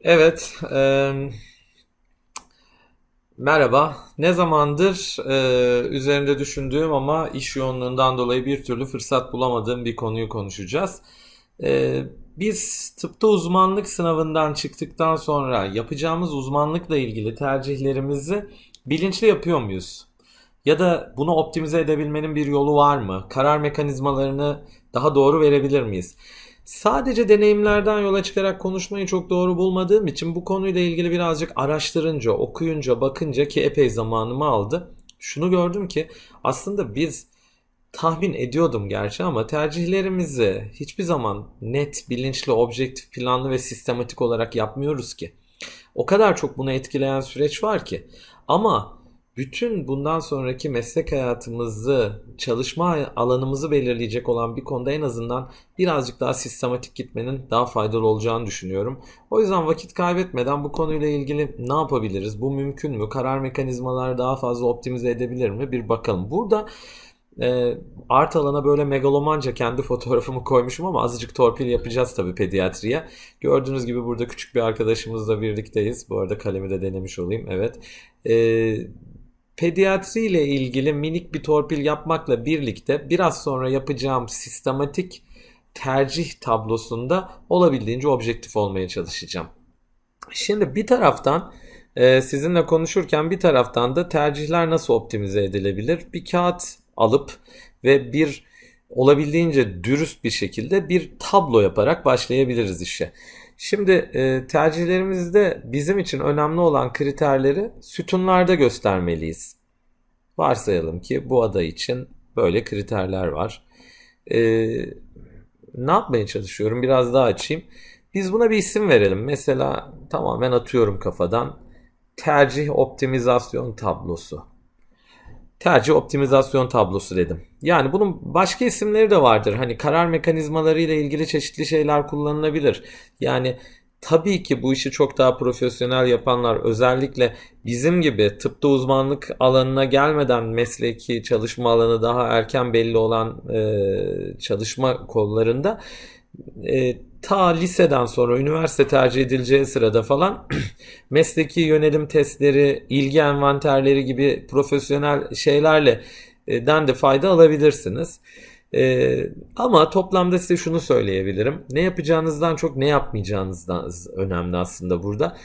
Evet, eee, merhaba. Ne zamandır eee, üzerinde düşündüğüm ama iş yoğunluğundan dolayı bir türlü fırsat bulamadığım bir konuyu konuşacağız. Eee, biz tıpta uzmanlık sınavından çıktıktan sonra yapacağımız uzmanlıkla ilgili tercihlerimizi bilinçli yapıyor muyuz? Ya da bunu optimize edebilmenin bir yolu var mı? Karar mekanizmalarını daha doğru verebilir miyiz? Sadece deneyimlerden yola çıkarak konuşmayı çok doğru bulmadığım için bu konuyla ilgili birazcık araştırınca, okuyunca, bakınca ki epey zamanımı aldı. Şunu gördüm ki aslında biz tahmin ediyordum gerçi ama tercihlerimizi hiçbir zaman net, bilinçli, objektif, planlı ve sistematik olarak yapmıyoruz ki. O kadar çok bunu etkileyen süreç var ki. Ama bütün bundan sonraki meslek hayatımızı, çalışma alanımızı belirleyecek olan bir konuda en azından birazcık daha sistematik gitmenin daha faydalı olacağını düşünüyorum. O yüzden vakit kaybetmeden bu konuyla ilgili ne yapabiliriz? Bu mümkün mü? Karar mekanizmaları daha fazla optimize edebilir mi? Bir bakalım. Burada e, art alana böyle megalomanca kendi fotoğrafımı koymuşum ama azıcık torpil yapacağız tabii pediatriye. Gördüğünüz gibi burada küçük bir arkadaşımızla birlikteyiz. Bu arada kalemi de denemiş olayım. Evet. E, pediatri ile ilgili minik bir torpil yapmakla birlikte biraz sonra yapacağım sistematik tercih tablosunda olabildiğince objektif olmaya çalışacağım. Şimdi bir taraftan e, sizinle konuşurken bir taraftan da tercihler nasıl optimize edilebilir? Bir kağıt alıp ve bir olabildiğince dürüst bir şekilde bir tablo yaparak başlayabiliriz işe. Şimdi e, tercihlerimizde bizim için önemli olan kriterleri sütunlarda göstermeliyiz. Varsayalım ki bu aday için böyle kriterler var. E, ne yapmaya çalışıyorum? Biraz daha açayım. Biz buna bir isim verelim. Mesela tamamen atıyorum kafadan. Tercih optimizasyon tablosu. Tercih optimizasyon tablosu dedim. Yani bunun başka isimleri de vardır. Hani karar mekanizmaları ile ilgili çeşitli şeyler kullanılabilir. Yani tabii ki bu işi çok daha profesyonel yapanlar özellikle bizim gibi tıpta uzmanlık alanına gelmeden mesleki çalışma alanı daha erken belli olan e, çalışma kollarında e, ta liseden sonra üniversite tercih edileceği sırada falan mesleki yönelim testleri, ilgi envanterleri gibi profesyonel şeylerle e, den de fayda alabilirsiniz. E, ama toplamda size şunu söyleyebilirim. Ne yapacağınızdan çok ne yapmayacağınızdan önemli aslında burada.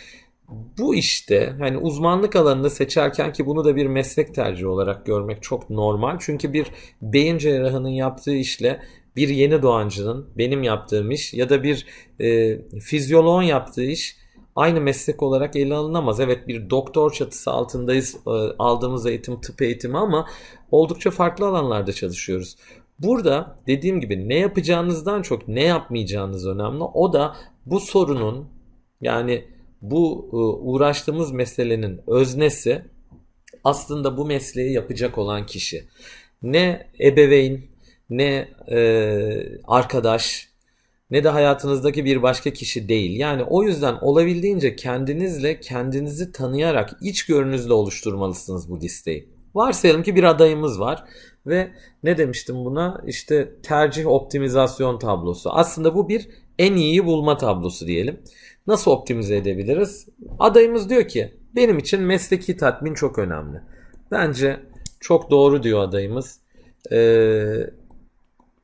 Bu işte hani uzmanlık alanını seçerken ki bunu da bir meslek tercihi olarak görmek çok normal. Çünkü bir beyin cerrahının yaptığı işle bir yeni doğancının benim yaptığım iş ya da bir e, fizyoloğun yaptığı iş aynı meslek olarak ele alınamaz. Evet bir doktor çatısı altındayız e, aldığımız eğitim tıp eğitimi ama oldukça farklı alanlarda çalışıyoruz. Burada dediğim gibi ne yapacağınızdan çok ne yapmayacağınız önemli. O da bu sorunun yani bu e, uğraştığımız meselenin öznesi aslında bu mesleği yapacak olan kişi. Ne ebeveyn, ne e, arkadaş, ne de hayatınızdaki bir başka kişi değil. Yani o yüzden olabildiğince kendinizle kendinizi tanıyarak içgörünüzle oluşturmalısınız bu listeyi. Varsayalım ki bir adayımız var ve ne demiştim buna? İşte tercih optimizasyon tablosu. Aslında bu bir en iyiyi bulma tablosu diyelim. Nasıl optimize edebiliriz? Adayımız diyor ki benim için mesleki tatmin çok önemli. Bence çok doğru diyor adayımız. Ee,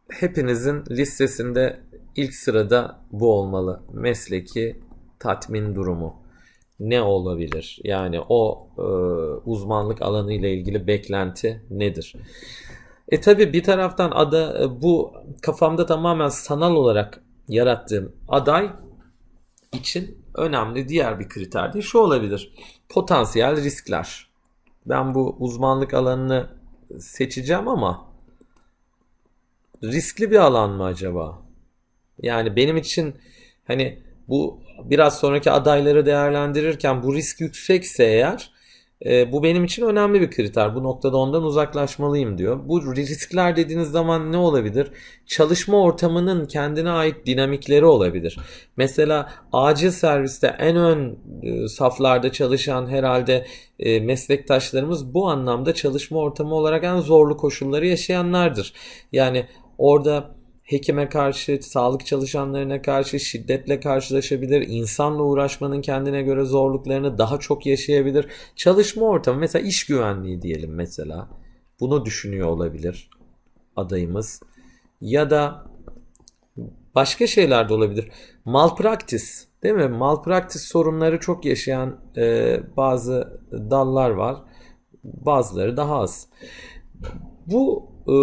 hepinizin listesinde ilk sırada bu olmalı. Mesleki tatmin durumu. Ne olabilir? Yani o e, uzmanlık alanı ile ilgili beklenti nedir? E tabi bir taraftan ada e, bu kafamda tamamen sanal olarak yarattığım aday için önemli diğer bir kriter de şu olabilir. Potansiyel riskler. Ben bu uzmanlık alanını seçeceğim ama riskli bir alan mı acaba? Yani benim için hani bu biraz sonraki adayları değerlendirirken bu risk yüksekse eğer e, bu benim için önemli bir kriter. Bu noktada ondan uzaklaşmalıyım diyor. Bu riskler dediğiniz zaman ne olabilir? Çalışma ortamının kendine ait dinamikleri olabilir. Mesela acil serviste en ön e, saflarda çalışan herhalde e, meslektaşlarımız bu anlamda çalışma ortamı olarak en zorlu koşulları yaşayanlardır. Yani orada hekime karşı, sağlık çalışanlarına karşı şiddetle karşılaşabilir. İnsanla uğraşmanın kendine göre zorluklarını daha çok yaşayabilir. Çalışma ortamı mesela iş güvenliği diyelim mesela. Bunu düşünüyor olabilir adayımız. Ya da başka şeyler de olabilir. Malpraktis değil mi? Malpraktis sorunları çok yaşayan e, bazı dallar var. Bazıları daha az. Bu e,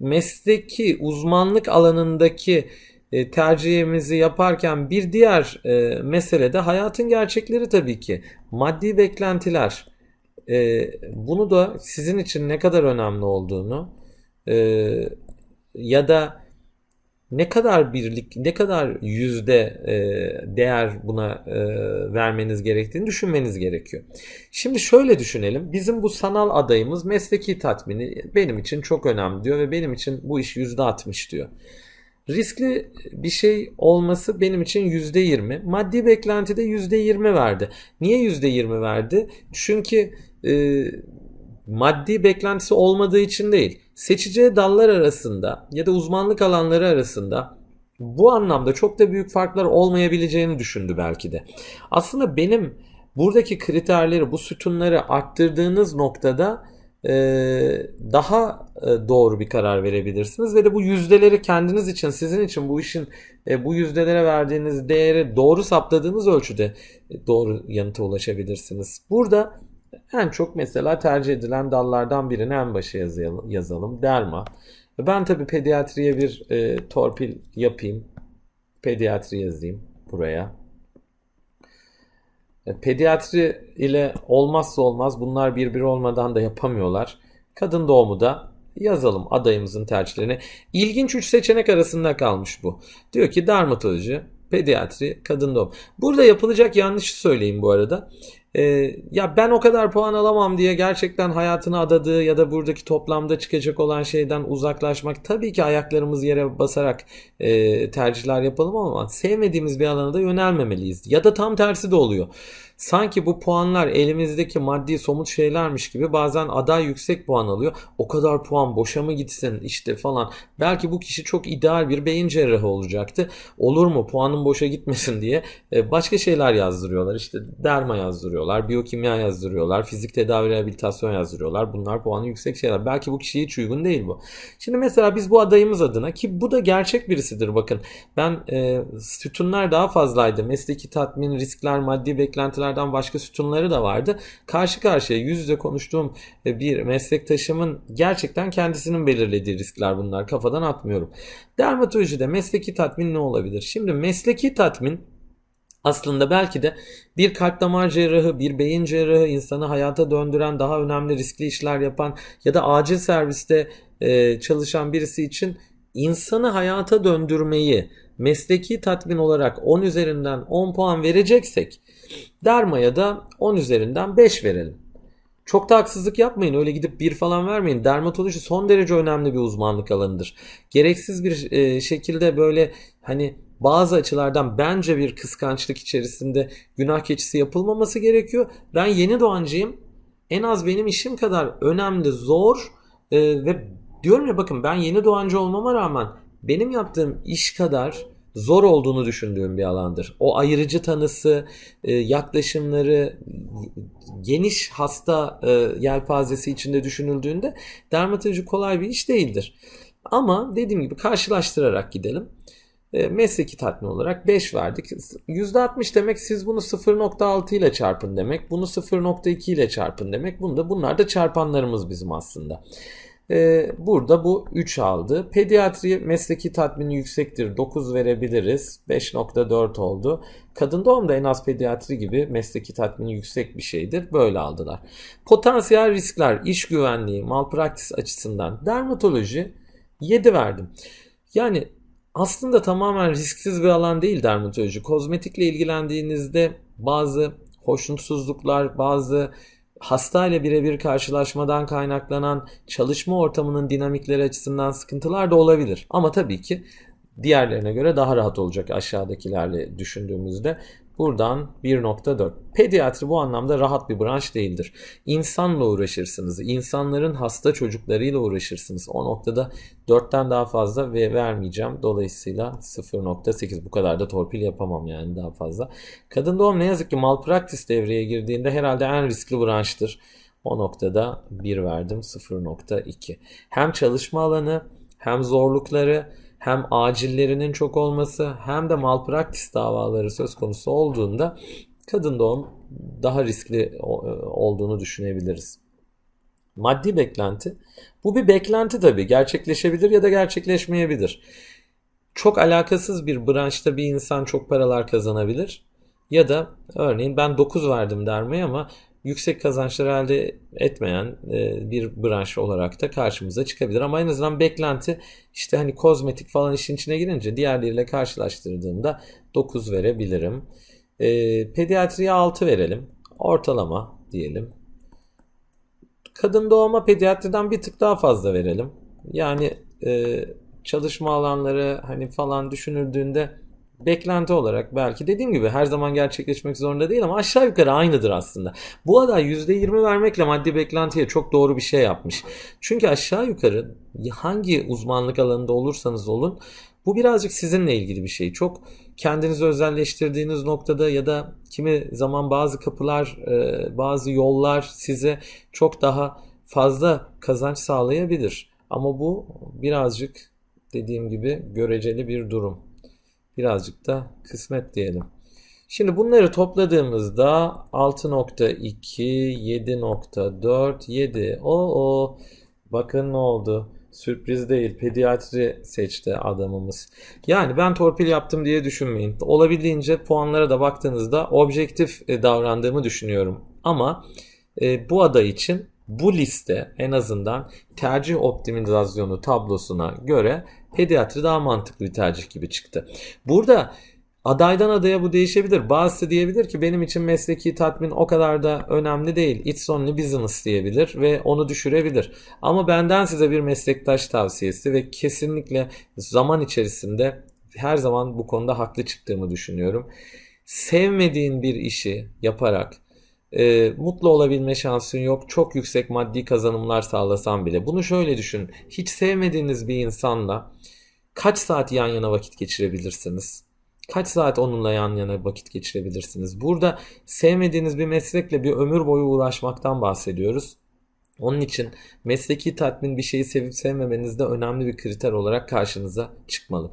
mesleki uzmanlık alanındaki e, tercihimizi yaparken bir diğer e, mesele de hayatın gerçekleri tabii ki. Maddi beklentiler. E, bunu da sizin için ne kadar önemli olduğunu e, ya da ne kadar birlik, ne kadar yüzde e, değer buna e, vermeniz gerektiğini düşünmeniz gerekiyor. Şimdi şöyle düşünelim. Bizim bu sanal adayımız mesleki tatmini benim için çok önemli diyor ve benim için bu iş yüzde 60 diyor. Riskli bir şey olması benim için yüzde 20. Maddi beklentide yüzde 20 verdi. Niye yüzde 20 verdi? Çünkü e, maddi beklentisi olmadığı için değil. Seçeceği dallar arasında ya da uzmanlık alanları arasında bu anlamda çok da büyük farklar olmayabileceğini düşündü belki de. Aslında benim buradaki kriterleri, bu sütunları arttırdığınız noktada e, daha e, doğru bir karar verebilirsiniz ve de bu yüzdeleri kendiniz için, sizin için bu işin e, bu yüzdelere verdiğiniz değeri doğru saptadığınız ölçüde doğru yanıta ulaşabilirsiniz. Burada en çok mesela tercih edilen dallardan birini en başa yazalım. yazalım. Derma. Ben tabii pediatriye bir e, torpil yapayım. Pediatri yazayım buraya. E, pediatri ile olmazsa olmaz bunlar birbiri olmadan da yapamıyorlar. Kadın doğumu da yazalım adayımızın tercihlerini. İlginç 3 seçenek arasında kalmış bu. Diyor ki dermatoloji, pediatri, kadın doğum. Burada yapılacak yanlışı söyleyeyim bu arada. Ee, ya ben o kadar puan alamam diye gerçekten hayatını adadığı ya da buradaki toplamda çıkacak olan şeyden uzaklaşmak tabii ki ayaklarımız yere basarak e, tercihler yapalım ama sevmediğimiz bir alana da yönelmemeliyiz. Ya da tam tersi de oluyor. Sanki bu puanlar elimizdeki maddi somut şeylermiş gibi bazen aday yüksek puan alıyor. O kadar puan boşa mı gitsin işte falan. Belki bu kişi çok ideal bir beyin cerrahı olacaktı. Olur mu puanın boşa gitmesin diye e, başka şeyler yazdırıyorlar. İşte derma yazdırıyorlar, biyokimya yazdırıyorlar, fizik tedavi rehabilitasyon yazdırıyorlar. Bunlar puanı yüksek şeyler. Belki bu kişiye hiç uygun değil bu. Şimdi mesela biz bu adayımız adına ki bu da gerçek birisidir bakın. Ben e, sütunlar daha fazlaydı. Mesleki tatmin, riskler, maddi beklentiler sütunlardan başka sütunları da vardı. Karşı karşıya yüz yüze konuştuğum e, bir meslektaşımın gerçekten kendisinin belirlediği riskler bunlar. Kafadan atmıyorum. Dermatolojide mesleki tatmin ne olabilir? Şimdi mesleki tatmin aslında belki de bir kalp damar cerrahı, bir beyin cerrahı, insanı hayata döndüren, daha önemli riskli işler yapan ya da acil serviste e, çalışan birisi için insanı hayata döndürmeyi mesleki tatmin olarak 10 üzerinden 10 puan vereceksek Derma'ya da 10 üzerinden 5 verelim. Çok da haksızlık yapmayın. Öyle gidip bir falan vermeyin. Dermatoloji son derece önemli bir uzmanlık alanıdır. Gereksiz bir e, şekilde böyle hani bazı açılardan bence bir kıskançlık içerisinde günah keçisi yapılmaması gerekiyor. Ben yeni doğancıyım. En az benim işim kadar önemli, zor e, ve diyorum ya bakın ben yeni doğancı olmama rağmen benim yaptığım iş kadar zor olduğunu düşündüğüm bir alandır. O ayırıcı tanısı, e, yaklaşımları, geniş hasta e, yelpazesi içinde düşünüldüğünde dermatoloji kolay bir iş değildir. Ama dediğim gibi karşılaştırarak gidelim. E, mesleki tatmin olarak 5 verdik. %60 demek siz bunu 0.6 ile çarpın demek. Bunu 0.2 ile çarpın demek. Bunu da bunlar da çarpanlarımız bizim aslında. Ee, burada bu 3 aldı. Pediatri mesleki tatmini yüksektir. 9 verebiliriz. 5.4 oldu. Kadın doğumda en az pediatri gibi mesleki tatmini yüksek bir şeydir. Böyle aldılar. Potansiyel riskler, iş güvenliği, malpraktis açısından dermatoloji 7 verdim. Yani aslında tamamen risksiz bir alan değil dermatoloji. Kozmetikle ilgilendiğinizde bazı hoşnutsuzluklar, bazı hasta ile birebir karşılaşmadan kaynaklanan çalışma ortamının dinamikleri açısından sıkıntılar da olabilir. Ama tabii ki diğerlerine göre daha rahat olacak aşağıdakilerle düşündüğümüzde. Buradan 1.4. Pediatri bu anlamda rahat bir branş değildir. İnsanla uğraşırsınız. İnsanların hasta çocuklarıyla uğraşırsınız. O noktada 4'ten daha fazla ve vermeyeceğim. Dolayısıyla 0.8 bu kadar da torpil yapamam yani daha fazla. Kadın doğum ne yazık ki malpraktis devreye girdiğinde herhalde en riskli branştır. O noktada 1 verdim 0.2. Hem çalışma alanı hem zorlukları hem acillerinin çok olması hem de malpraktis davaları söz konusu olduğunda kadın doğum daha riskli olduğunu düşünebiliriz. Maddi beklenti. Bu bir beklenti tabii. Gerçekleşebilir ya da gerçekleşmeyebilir. Çok alakasız bir branşta bir insan çok paralar kazanabilir. Ya da örneğin ben 9 verdim dermeyi ama yüksek kazançlar elde etmeyen e, bir branş olarak da karşımıza çıkabilir. Ama en azından beklenti işte hani kozmetik falan işin içine girince diğerleriyle karşılaştırdığımda 9 verebilirim. E, pediatriye 6 verelim. Ortalama diyelim. Kadın doğuma pediatriden bir tık daha fazla verelim. Yani e, çalışma alanları hani falan düşünüldüğünde beklenti olarak belki dediğim gibi her zaman gerçekleşmek zorunda değil ama aşağı yukarı aynıdır aslında. Bu aday %20 vermekle maddi beklentiye çok doğru bir şey yapmış. Çünkü aşağı yukarı hangi uzmanlık alanında olursanız olun bu birazcık sizinle ilgili bir şey. Çok kendinizi özelleştirdiğiniz noktada ya da kimi zaman bazı kapılar, e, bazı yollar size çok daha fazla kazanç sağlayabilir. Ama bu birazcık dediğim gibi göreceli bir durum. Birazcık da kısmet diyelim. Şimdi bunları topladığımızda 6.2, 7.4, 7. O o. Bakın ne oldu. Sürpriz değil. Pediatri seçti adamımız. Yani ben torpil yaptım diye düşünmeyin. Olabildiğince puanlara da baktığınızda objektif e, davrandığımı düşünüyorum. Ama e, bu aday için bu liste en azından tercih optimizasyonu tablosuna göre pediatri daha mantıklı bir tercih gibi çıktı. Burada adaydan adaya bu değişebilir. Bazısı diyebilir ki benim için mesleki tatmin o kadar da önemli değil. It's only business diyebilir ve onu düşürebilir. Ama benden size bir meslektaş tavsiyesi ve kesinlikle zaman içerisinde her zaman bu konuda haklı çıktığımı düşünüyorum. Sevmediğin bir işi yaparak e, mutlu olabilme şansın yok. Çok yüksek maddi kazanımlar sağlasan bile. Bunu şöyle düşün. Hiç sevmediğiniz bir insanla kaç saat yan yana vakit geçirebilirsiniz? Kaç saat onunla yan yana vakit geçirebilirsiniz? Burada sevmediğiniz bir meslekle bir ömür boyu uğraşmaktan bahsediyoruz. Onun için mesleki tatmin bir şeyi sevip sevmemenizde önemli bir kriter olarak karşınıza çıkmalı.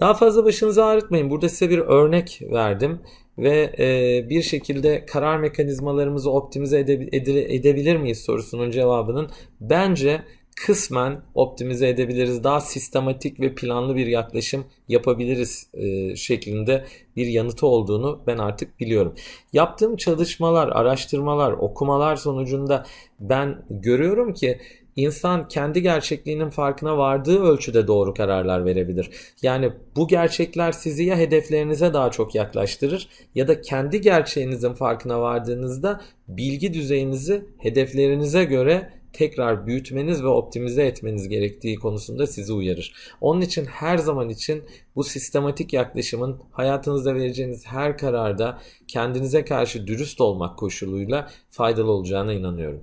Daha fazla başınızı ağrıtmayın. Burada size bir örnek verdim ve e, bir şekilde karar mekanizmalarımızı optimize edebilir miyiz sorusunun cevabının bence kısmen optimize edebiliriz. Daha sistematik ve planlı bir yaklaşım yapabiliriz e, şeklinde bir yanıtı olduğunu ben artık biliyorum. Yaptığım çalışmalar, araştırmalar, okumalar sonucunda ben görüyorum ki insan kendi gerçekliğinin farkına vardığı ölçüde doğru kararlar verebilir. Yani bu gerçekler sizi ya hedeflerinize daha çok yaklaştırır ya da kendi gerçeğinizin farkına vardığınızda bilgi düzeyinizi hedeflerinize göre tekrar büyütmeniz ve optimize etmeniz gerektiği konusunda sizi uyarır. Onun için her zaman için bu sistematik yaklaşımın hayatınızda vereceğiniz her kararda kendinize karşı dürüst olmak koşuluyla faydalı olacağına inanıyorum.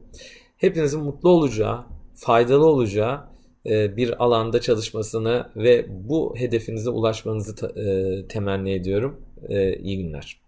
Hepinizin mutlu olacağı, faydalı olacağı e, bir alanda çalışmasını ve bu hedefinize ulaşmanızı e, temenni ediyorum. E, iyi günler.